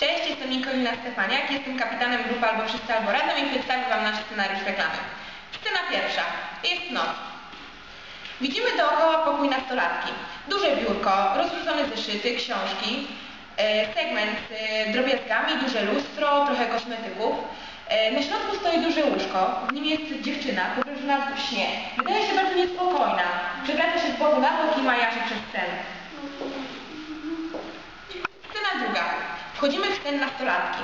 Cześć, jestem Nikolina Stefaniak, jestem kapitanem grupy Albo Wszyscy Albo Razem i przedstawię Wam nasz scenariusz reklamy. Scena pierwsza. Jest noc. Widzimy dookoła pokój nastolatki. Duże biurko, rozrzucone zeszyty, książki, e, segment z e, drobiazgami, duże lustro, trochę kosmetyków. E, Na środku stoi duże łóżko, w nim jest dziewczyna pogrążona w śnie. Wydaje się bardzo niespokojna. Przewraca się z boku na bok i majaczy przez scenę. Scena druga. Wchodzimy w sen nastolatki.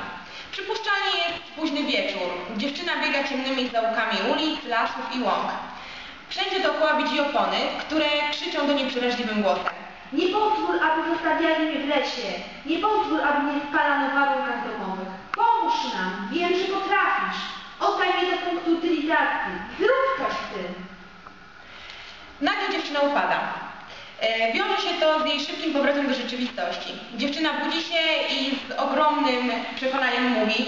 Przypuszczalnie jest późny wieczór. Dziewczyna biega ciemnymi zaułkami ulic, lasów i łąk. Wszędzie dookoła widzi opony, które krzyczą do niej przeraźliwym głosem. Nie pozwól, aby zostawiali mnie w lesie. Nie pozwól, aby mnie spalano w warunkach domowych. Pomóż nam. Wiem, że potrafisz. Oddaj mnie do punktu utylizacji. Zrób coś z tym. Nagle dziewczyna upada. E, Wiąże jej szybkim powrotem do rzeczywistości. Dziewczyna budzi się i z ogromnym przekonaniem mówi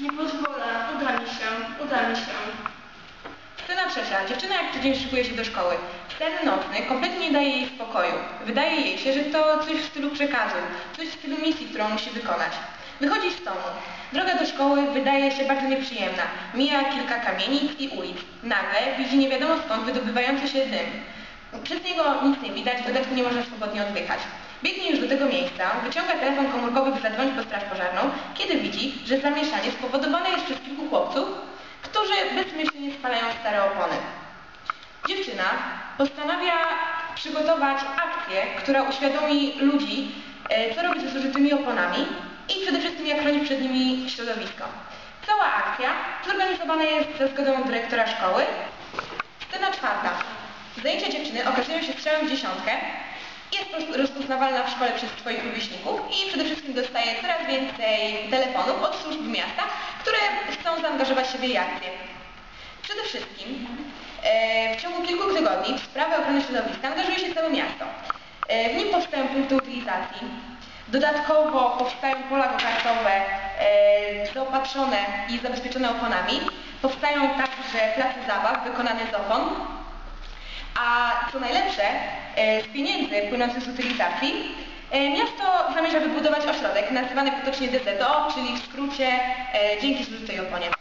Nie pozwolę, uda mi się, uda mi się. Scena trzecia. Dziewczyna jak tydzień szykuje się do szkoły. Sen nocny kompletnie nie daje jej spokoju. Wydaje jej się, że to coś w stylu przekazu, coś w stylu misji, którą musi wykonać. Wychodzi z domu. Droga do szkoły wydaje się bardzo nieprzyjemna. Mija kilka kamienic i ulic. Nagle widzi nie wiadomo skąd wydobywający się dym. Przez niego nic nie widać, w dodatku nie można swobodnie oddychać. Biegnie już do tego miejsca, wyciąga telefon komórkowy, by zadzwonić po straż pożarną, kiedy widzi, że zamieszanie spowodowane jest przez kilku chłopców, którzy bezmyślnie spalają stare opony. Dziewczyna postanawia przygotować akcję, która uświadomi ludzi, e, co robić ze zużytymi oponami i przede wszystkim jak chronić przed nimi środowisko. Cała akcja zorganizowana jest za zgodą dyrektora szkoły. Zajęcia dziewczyny okazują się strzałem w dziesiątkę. Jest roz- rozpoznawalna w szkole przez swoich rówieśników i przede wszystkim dostaje coraz więcej telefonów od służb miasta, które chcą zaangażować się w jej akcję. Przede wszystkim e, w ciągu kilku tygodni w sprawę ochrony środowiska angażuje się całe miasto. E, w nim powstają punkty utylizacji. Dodatkowo powstają pola kokartowe e, zaopatrzone i zabezpieczone oponami. Powstają także place zabaw wykonane z opon. Co najlepsze, e, z pieniędzy płynących z utylizacji e, miasto zamierza wybudować ośrodek nazywany potocznie DZO, czyli w skrócie e, dzięki zużytej oponie.